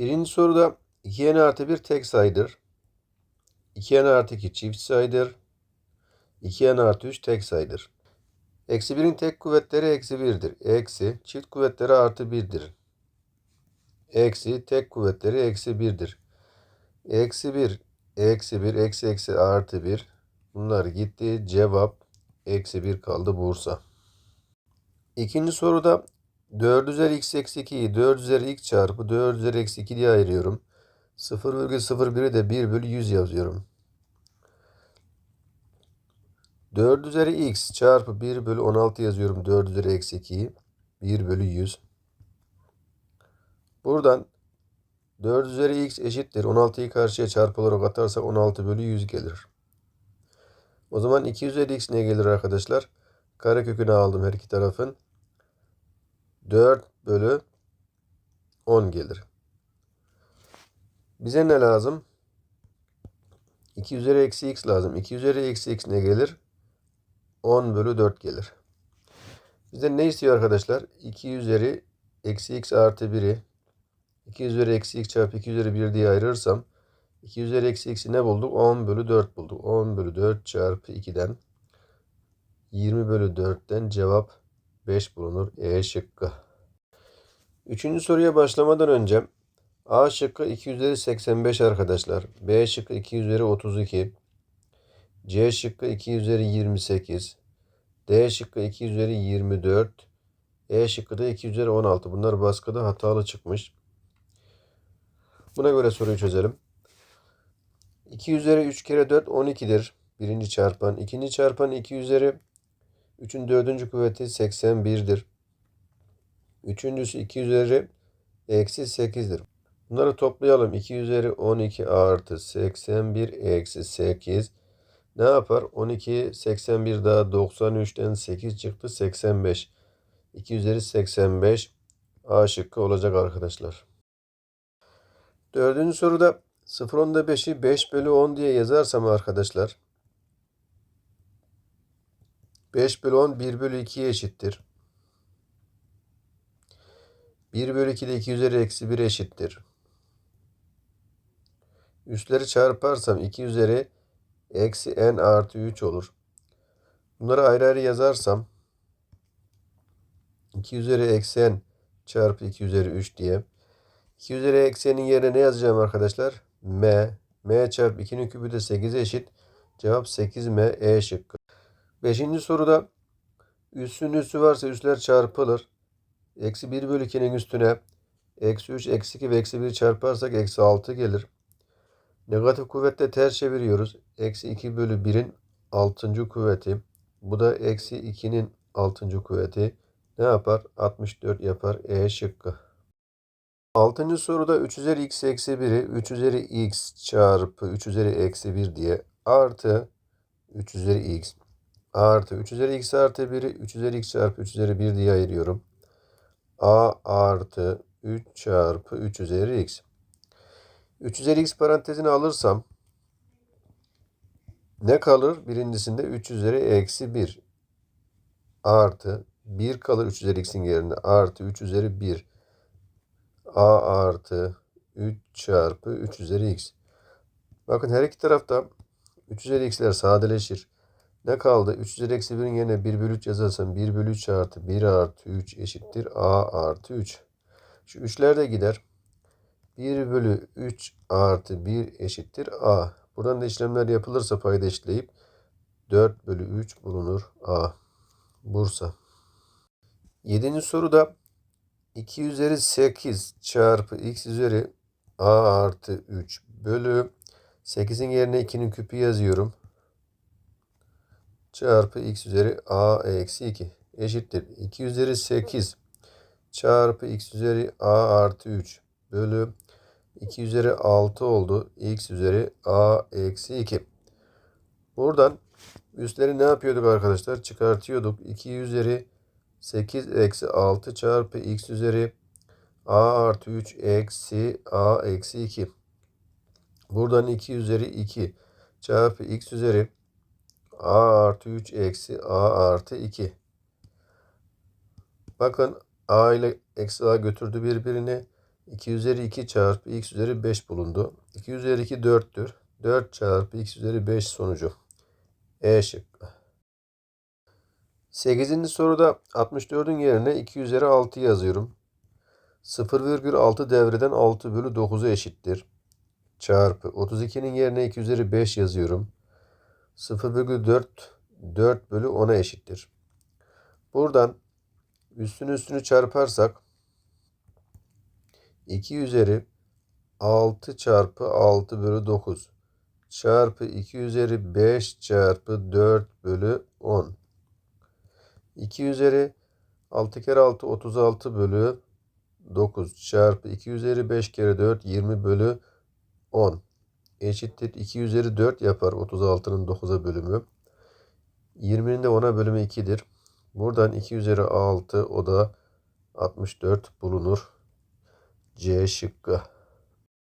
Birinci soruda 2n artı 1 tek sayıdır. 2n artı 2 çift sayıdır. 2n artı 3 tek sayıdır. Eksi 1'in tek kuvvetleri eksi 1'dir. Eksi çift kuvvetleri artı 1'dir. Eksi tek kuvvetleri eksi 1'dir. Eksi 1, eksi 1, eksi eksi artı 1. Bunlar gitti. Cevap eksi 1 kaldı Bursa. İkinci soruda 4 üzeri x eksi 2'yi 4 üzeri x çarpı 4 üzeri eksi 2 diye ayırıyorum. 0,01'i de 1 bölü 100 yazıyorum. 4 üzeri x çarpı 1 bölü 16 yazıyorum. 4 üzeri eksi 2'yi 1 bölü 100. Buradan 4 üzeri x eşittir. 16'yı karşıya çarpı olarak atarsak 16 bölü 100 gelir. O zaman 2 üzeri x ne gelir arkadaşlar? Karekökünü aldım her iki tarafın. 4 bölü 10 gelir. Bize ne lazım? 2 üzeri eksi x lazım. 2 üzeri eksi x ne gelir? 10 bölü 4 gelir. Bize ne istiyor arkadaşlar? 2 üzeri eksi x artı 1'i 2 üzeri eksi x çarpı 2 üzeri 1 diye ayırırsam 2 üzeri eksi x'i ne bulduk? 10 bölü 4 bulduk. 10 bölü 4 çarpı 2'den 20 bölü 4'ten cevap 5 bulunur. E şıkkı. Üçüncü soruya başlamadan önce A şıkkı 2 üzeri 85 arkadaşlar. B şıkkı 2 üzeri 32. C şıkkı 2 üzeri 28. D şıkkı 2 üzeri 24. E şıkkı da 2 üzeri 16. Bunlar baskıda hatalı çıkmış. Buna göre soruyu çözelim. 2 üzeri 3 kere 4 12'dir. Birinci çarpan. ikinci çarpan 2 üzeri 3'ün dördüncü kuvveti 81'dir. Üçüncüsü 2 üzeri eksi 8'dir. Bunları toplayalım. 2 üzeri 12 artı 81 eksi 8. Ne yapar? 12, 81 daha 93'ten 8 çıktı. 85. 2 üzeri 85 A şıkkı olacak arkadaşlar. Dördüncü soruda 0 onda 5'i 5 bölü 10 diye yazarsam arkadaşlar 5 bölü 10 1 bölü 2'ye eşittir. 1 bölü 2 de 2 üzeri eksi 1 eşittir. Üstleri çarparsam 2 üzeri eksi n artı 3 olur. Bunları ayrı ayrı yazarsam 2 üzeri eksi n çarpı 2 üzeri 3 diye. 2 üzeri eksenin yerine ne yazacağım arkadaşlar? m. m çarpı 2'nin küpü de 8'e eşit. Cevap 8m e şıkkı. Beşinci soruda üssün üssü varsa üsler çarpılır. Eksi 1 bölü 2'nin üstüne eksi 3, eksi 2 ve eksi 1 çarparsak eksi 6 gelir. Negatif kuvvetle ters çeviriyoruz. Eksi 2 bölü 1'in 6. kuvveti. Bu da eksi 2'nin 6. kuvveti. Ne yapar? 64 yapar. E şıkkı. 6. soruda 3 üzeri x eksi 1'i 3 üzeri x çarpı 3 üzeri eksi 1 diye artı 3 üzeri x artı 3 üzeri x artı 1'i 3 üzeri x çarpı 3 üzeri 1 diye ayırıyorum. a artı 3 çarpı 3 üzeri x. 3 üzeri x parantezini alırsam ne kalır? Birincisinde 3 üzeri eksi 1 artı 1 kalır 3 üzeri x'in yerine artı 3 üzeri 1 a artı 3 çarpı 3 üzeri x. Bakın her iki tarafta 3 üzeri x'ler sadeleşir. Ne kaldı? 3 üzeri eksi 1'in yerine 1 bölü 3 yazarsam 1 bölü 3 artı 1 artı 3 eşittir a artı 3. Şu 3'ler de gider. 1 bölü 3 artı 1 eşittir a. Buradan da işlemler yapılırsa payda eşitleyip 4 bölü 3 bulunur a. Bursa. 7. soruda 2 üzeri 8 çarpı x üzeri a artı 3 bölü 8'in yerine 2'nin küpü yazıyorum. Çarpı x üzeri a eksi 2 eşittir. 2 üzeri 8 çarpı x üzeri a artı 3 bölü 2 üzeri 6 oldu. x üzeri a eksi 2. Buradan üstleri ne yapıyorduk arkadaşlar? Çıkartıyorduk. 2 üzeri 8 eksi 6 çarpı x üzeri a artı 3 eksi a eksi 2. Buradan 2 üzeri 2 çarpı x üzeri a artı 3 eksi a artı 2. Bakın a ile eksi a götürdü birbirini. 2 üzeri 2 çarpı x üzeri 5 bulundu. 2 üzeri 2 4'tür. 4 çarpı x üzeri 5 sonucu. E şıkkı. 8. soruda 64'ün yerine 2 üzeri 6 yazıyorum. 0,6 devreden 6 bölü 9'a eşittir. Çarpı 32'nin yerine 2 üzeri 5 yazıyorum. 0,4 4 bölü 10'a eşittir. Buradan üstünü üstünü çarparsak 2 üzeri 6 çarpı 6 bölü 9 çarpı 2 üzeri 5 çarpı 4 bölü 10. 2 üzeri 6 kere 6 36 bölü 9 çarpı 2 üzeri 5 kere 4 20 bölü 10 eşittir 2 üzeri 4 yapar 36'nın 9'a bölümü. 20'nin de 10'a bölümü 2'dir. Buradan 2 üzeri 6 o da 64 bulunur. C şıkkı.